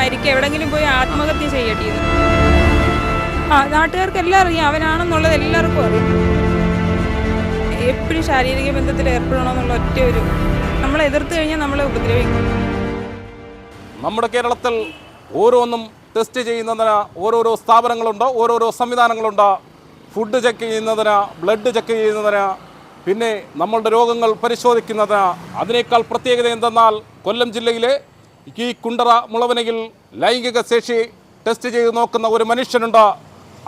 മരിക്കുക എവിടെങ്കിലും പോയി ആത്മഹത്യ ചെയ്യട്ടെ. ആ നാട്ടുകാർക്ക് എല്ലാം അറിയാം അവനാണെന്നുള്ളത് എല്ലാവർക്കും അറിയാം. എപ്പോഴും ശാരീരിക ബന്ധത്തിൽ ഏർപ്പെടണമെന്നുള്ള ഒറ്റ ഒരു നമ്മളെ എതിർത്ത് കഴിഞ്ഞാൽ നമ്മളെ ഉപദ്രവിക്കും. നമ്മുടെ കേരളത്തിൽ ഓരോന്നും ടെസ്റ്റ് ചെയ്യുന്നതിന് ഓരോരോ സ്ഥാപനങ്ങളുണ്ട് ഓരോരോ സംവിധാനങ്ങളുണ്ട്. ഫുഡ് ചെക്ക് ചെയ്യുന്നതിന് ബ്ലഡ് ചെക്ക് ചെയ്യുന്നതിന് പിന്നെ നമ്മളുടെ രോഗങ്ങൾ പരിശോധിക്കുന്നതിന്. അതിനേക്കാൾ പ്രത്യേകത എന്തെന്നാൽ കൊല്ലം ജില്ലയിലെ ഈ കുണ്ടറ മുളവനയിൽ ലൈംഗിക ശേഷി ടെസ്റ്റ് ചെയ്ത് നോക്കുന്ന ഒരു മനുഷ്യനുണ്ട്.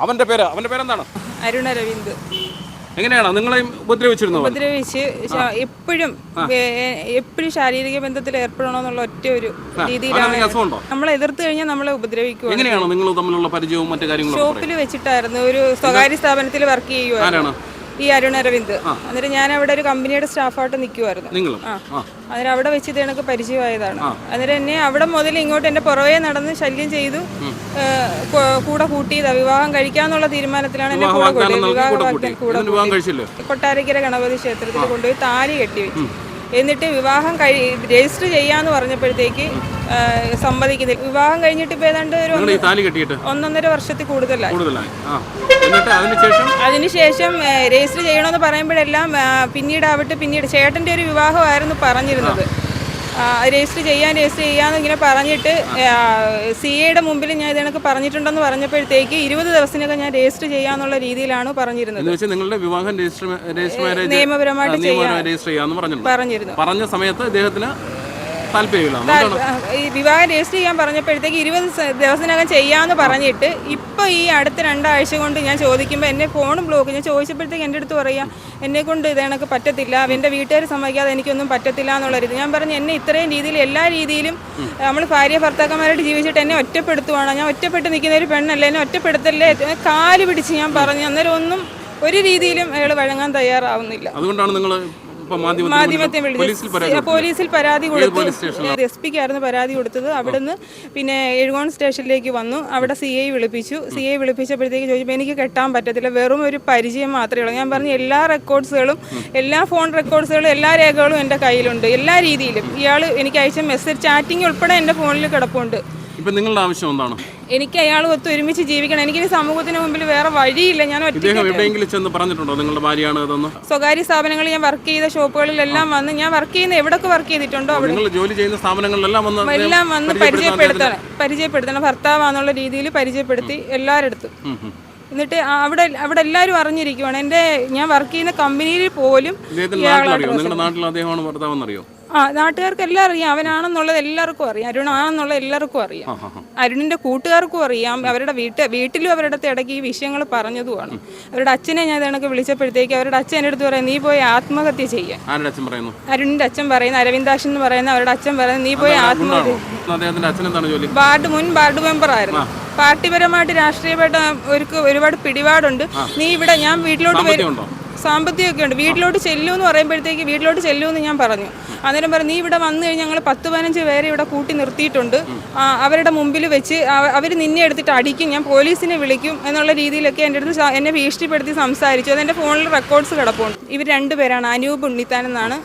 അവന്റെ പേര് അവന്റെ പേരെന്താണ്? അരുണ രവീന്ദ്. എങ്ങനെയാണ്? നിങ്ങളെയും ഉപദ്രവിച്ചിരുന്നു ഉപദ്രവിച്ച് എപ്പോഴും എപ്പോഴും ശാരീരിക ബന്ധത്തിൽ ഏർപ്പെടണമെന്നുള്ള ഒറ്റ ഒരു രീതിയിലാണ് നമ്മളെ എതിർത്ത് കഴിഞ്ഞാൽ നമ്മളെ എങ്ങനെയാണ് നിങ്ങൾ തമ്മിലുള്ള പരിചയവും മറ്റു കാര്യങ്ങളും ഷോപ്പിൽ വെച്ചിട്ടായിരുന്നു. ഒരു സ്വകാര്യ സ്ഥാപനത്തിൽ വർക്ക് ചെയ്യുവായിരുന്നു. ഈ അരുൺ അരവിന്ദ്. എന്നിട്ട് ഞാൻ അവിടെ ഒരു കമ്പനിയുടെ സ്റ്റാഫായിട്ട് നിൽക്കുമായിരുന്നു അന്നേരം അവിടെ വെച്ച് ഇത് എനിക്ക് പരിചയമായതാണ്. അന്നേരം എന്നെ അവിടെ മുതൽ ഇങ്ങോട്ട് എന്റെ പുറവേ നടന്ന് ശല്യം ചെയ്തു. കൂടെ കൂട്ടിയത് വിവാഹം കഴിക്കാന്നുള്ള തീരുമാനത്തിലാണ് എന്നെ കൂടെ കൂട്ടിയത്. വിവാഹ കൂടെ കൊട്ടാരക്കര ഗണപതി ക്ഷേത്രത്തിൽ കൊണ്ടുപോയി താലി കെട്ടി വെച്ചു എന്നിട്ട് വിവാഹം കഴി രജിസ്റ്റർ ചെയ്യാന്ന് പറഞ്ഞപ്പോഴത്തേക്ക് സമ്മതിക്കുന്നില്ല വിവാഹം കഴിഞ്ഞിട്ട് ഇപ്പൊ ഏതാണ്ട് ഒരു താലി കെട്ടിയിട്ട്? ഒന്നൊന്നര വർഷത്തിൽ കൂടുതലായി. അതിനുശേഷം രജിസ്റ്റർ ചെയ്യണമെന്ന് പറയുമ്പോഴെല്ലാം പിന്നീടാവട്ടെ പിന്നീട് ചേട്ടന്റെ ഒരു വിവാഹമായിരുന്നു പറഞ്ഞിരുന്നത്. രജിസ്റ്റർ ചെയ്യാൻ രജിസ്റ്റർ ചെയ്യാന്ന് ഇങ്ങനെ പറഞ്ഞിട്ട് സി എയുടെ മുമ്പിൽ ഞാൻ ഇതിനൊക്കെ പറഞ്ഞിട്ടുണ്ടെന്ന് പറഞ്ഞപ്പോഴത്തേക്ക് ഇരുപത് ദിവസത്തിനൊക്കെ ഞാൻ രജിസ്റ്റർ ചെയ്യാന്നുള്ള രീതിയിലാണ് പറഞ്ഞിരുന്നത്. നിങ്ങളുടെ വിവാഹം നിയമപരമായിട്ട് പറഞ്ഞിരുന്നു. പറഞ്ഞ സമയത്ത് ഇദ്ദേഹത്തിന് താല്പര്യമില്ല. ഈ വിവാഹം രജിസ്റ്റർ ചെയ്യാൻ പറഞ്ഞപ്പോഴത്തേക്ക് ഇരുപത് ദിവസത്തിനകം ചെയ്യാമെന്ന് പറഞ്ഞിട്ട് ഇപ്പോൾ ഈ അടുത്ത രണ്ടാഴ്ച കൊണ്ട് ഞാൻ ചോദിക്കുമ്പോൾ എന്നെ ഫോണും ബ്ലോക്ക് ഞാൻ ചോദിച്ചപ്പോഴത്തേക്ക് എന്റെ അടുത്ത് പറയാം എന്നെ കൊണ്ട് ഇത് എനിക്ക് പറ്റത്തില്ല. എന്റെ വീട്ടുകാർ സമ്മതിക്കാതെ എനിക്കൊന്നും പറ്റത്തില്ല എന്നുള്ള രീതി ഞാൻ പറഞ്ഞു എന്നെ ഇത്രയും രീതിയിൽ എല്ലാ രീതിയിലും നമ്മൾ ഭാര്യ ഭർത്താക്കന്മാരായിട്ട് ജീവിച്ചിട്ട് എന്നെ ഒറ്റപ്പെടുത്തുവാണ്? ഞാൻ ഒറ്റപ്പെട്ട് നിൽക്കുന്ന ഒരു പെണ്ണല്ലേ? എന്നെ ഒറ്റപ്പെടുത്തല്ലേ? കാൽ പിടിച്ച് ഞാൻ പറഞ്ഞു. അന്നേരം ഒന്നും ഒരു രീതിയിലും അയാൾ വഴങ്ങാൻ തയ്യാറാവുന്നില്ല. അതുകൊണ്ടാണ് നിങ്ങൾ ഇപ്പൊ മാധ്യമത്തെ പോലീസിൽ പരാതി കൊടുത്തു. എസ് എസ് പിക്കായിരുന്നു പരാതി കൊടുത്തത്. അവിടുന്ന് പിന്നെ എഴുകോൺ സ്റ്റേഷനിലേക്ക് വന്നു. അവിടെ സി ഐ വിളിപ്പിച്ചു. സി ഐ വിളിപ്പിച്ചപ്പോഴത്തേക്ക് ചോദിച്ചപ്പോൾ എനിക്ക് കെട്ടാൻ പറ്റത്തില്ല. വെറും ഒരു പരിചയം മാത്രമേ ഉള്ളൂ. ഞാൻ പറഞ്ഞു എല്ലാ റെക്കോർഡ്സുകളും എല്ലാ ഫോൺ റെക്കോർഡ്സുകളും എല്ലാ രേഖകളും എന്റെ കയ്യിലുണ്ട്. എല്ലാ രീതിയിലും. ഇയാൾ എനിക്ക് അയച്ച മെസ്സേജ് ചാറ്റിംഗ് ഉൾപ്പെടെ എന്റെ ഫോണിൽ കിടപ്പുണ്ട്. ഇപ്പൊ നിങ്ങളുടെ ആവശ്യം എന്താണ്? എനിക്ക് അയാൾ ഒത്ത് ഒരുമിച്ച് ജീവിക്കണം. എനിക്ക് സമൂഹത്തിന് മുമ്പിൽ വേറെ വഴിയില്ല. ഞാൻ ഇദ്ദേഹം എവിടെയെങ്കിലും ചെന്ന് പറഞ്ഞിട്ടുണ്ടോ? നിങ്ങളുടെ ഭാര്യയാണ് ഇതെന്ന്? സ്വകാര്യ സ്ഥാപനങ്ങളിൽ ഞാൻ വർക്ക് ചെയ്ത ഷോപ്പുകളിലെല്ലാം വന്ന് ഞാൻ വർക്ക് ചെയ്യുന്ന എവിടൊക്കെ വർക്ക് ചെയ്തിട്ടുണ്ടോ നിങ്ങൾ ജോലി ചെയ്യുന്ന സ്ഥാപനങ്ങളിലെല്ലാം വന്ന് എല്ലാം വന്ന് പരിചയപ്പെടുത്തണം. പരിചയപ്പെടുത്തണം. ഭർത്താവാന്നുള്ള രീതിയിൽ പരിചയപ്പെടുത്തി എല്ലാവരടുത്തും. എന്നിട്ട് അവിടെ അവിടെ എല്ലാവരും അറിഞ്ഞിരിക്കുവാണ്. എന്റെ ഞാൻ വർക്ക് ചെയ്യുന്ന കമ്പനിയിൽ പോലും നിങ്ങളുടെ നാട്ടിൽ അദ്ദേഹമാണ് ഭർത്താവെന്ന് അറിയോ ആ നാട്ടുകാർക്ക് എല്ലാം അറിയാം. അവനാണെന്നുള്ളത് എല്ലാവർക്കും അറിയാം. അരുണാണെന്നുള്ളത് എല്ലാവർക്കും അറിയാം. അരുണിന്റെ കൂട്ടുകാർക്കും അറിയാം. അവരുടെ വീട്ട് വീട്ടിലും അവരുടെ അടുത്ത് ഇടയ്ക്ക് ഈ വിഷയങ്ങൾ പറഞ്ഞതുമാണ്. അവരുടെ അച്ഛനെ ഞാൻ ഇതണക്ക് വിളിച്ചപ്പോഴത്തേക്ക് അവരുടെ അച്ഛൻ എന്റെ അടുത്ത് പറയാം നീ പോയി ആത്മഹത്യ ചെയ്യാൻ പറയുന്നു? അരുണിന്റെ അച്ഛൻ പറയുന്ന അരവിന്ദാഷ് എന്ന് പറയുന്ന അവരുടെ അച്ഛൻ പറയുന്നത് നീ പോയി ആത്മഹത്യ വാർഡ് മുൻ വാർഡ് മെമ്പർ ആയിരുന്നു. പാർട്ടിപരമായിട്ട് രാഷ്ട്രീയപരമായിട്ട് ഒരുക്ക് ഒരുപാട് പിടിപാടുണ്ട്. നീ ഇവിടെ ഞാൻ വീട്ടിലോട്ട് വരും. സാമ്പത്തികമൊക്കെ ഉണ്ട്. വീട്ടിലോട്ട് ചെല്ലൂ എന്ന് പറയുമ്പോഴത്തേക്ക് വീട്ടിലോട്ട് ചെല്ലൂ എന്ന് ഞാൻ പറഞ്ഞു. അന്നേരം പറഞ്ഞു നീ ഇവിടെ വന്നു കഴിഞ്ഞാൽ ഞങ്ങൾ പത്ത് പതിനഞ്ച് പേരെ ഇവിടെ കൂട്ടി നിർത്തിയിട്ടുണ്ട്. അവരുടെ മുമ്പിൽ വെച്ച് അവർ നിന്നെ എടുത്തിട്ട് അടിക്കും. ഞാൻ പോലീസിനെ വിളിക്കും എന്നുള്ള രീതിയിലൊക്കെ എന്റെ അടുത്ത് എന്നെ ഭീഷണിപ്പെടുത്തി സംസാരിച്ചു. അതെന്റെ ഫോണിൽ റെക്കോർഡ്സ് കിടപ്പുണ്ട്. ഇവർ രണ്ടുപേരാണ് അനൂപ് ഉണ്ണിത്താൻ എന്നാണ്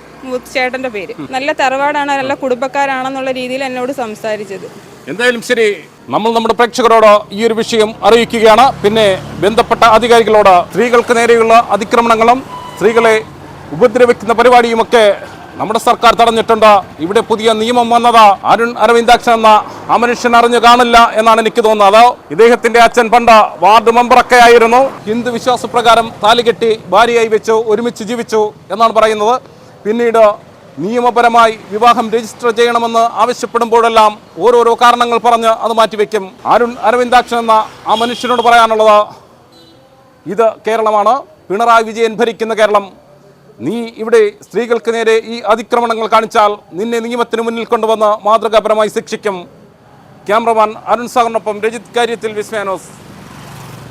ചേട്ടന്റെ പേര്. നല്ല തറവാടാണ് നല്ല കുടുംബക്കാരാണെന്നുള്ള രീതിയിൽ എന്നോട് സംസാരിച്ചത്. എന്തായാലും ശരി നമ്മൾ നമ്മുടെ പ്രേക്ഷകരോട് ഈ ഒരു വിഷയം അറിയിക്കുകയാണ്. പിന്നെ ബന്ധപ്പെട്ട അധികാരികളോട് സ്ത്രീകൾക്ക് നേരെയുള്ള അതിക്രമണങ്ങളും സ്ത്രീകളെ ഉപദ്രവിക്കുന്ന പരിപാടിയുമൊക്കെ നമ്മുടെ സർക്കാർ തടഞ്ഞിട്ടുണ്ട്. ഇവിടെ പുതിയ നിയമം വന്നത് അരുൺ അരവിന്ദാക്ഷൻ എന്ന ആ മനുഷ്യൻ അറിഞ്ഞു കാണില്ല എന്നാണ് എനിക്ക് തോന്നുന്നത്. ഇദ്ദേഹത്തിന്റെ അച്ഛൻ പണ്ട് വാർഡ് മെമ്പറൊക്കെ ആയിരുന്നു. ഹിന്ദു വിശ്വാസപ്രകാരം താലികെട്ടി ഭാര്യയായി വെച്ചു ഒരുമിച്ച് ജീവിച്ചു എന്നാണ് പറയുന്നത്. പിന്നീട് നിയമപരമായി വിവാഹം രജിസ്റ്റർ ചെയ്യണമെന്ന് ആവശ്യപ്പെടുമ്പോഴെല്ലാം ഓരോരോ കാരണങ്ങൾ പറഞ്ഞ് അത് മാറ്റിവെക്കും. അരുൺ അരവിന്ദാക്ഷൻ എന്ന ആ മനുഷ്യനോട് പറയാനുള്ളത് ഇത് കേരളമാണ്. പിണറായി വിജയൻ ഭരിക്കുന്ന കേരളം. നീ ഇവിടെ സ്ത്രീകൾക്ക് നേരെ ഈ അതിക്രമണങ്ങൾ കാണിച്ചാൽ നിന്നെ നിയമത്തിന് മുന്നിൽ കൊണ്ടുവന്ന് മാതൃകാപരമായി ശിക്ഷിക്കും. ക്യാമറമാൻ അരുൺ സാഗറിനൊപ്പം രജിത് കാര്യത്തിൽ വിസ്മാനോസ്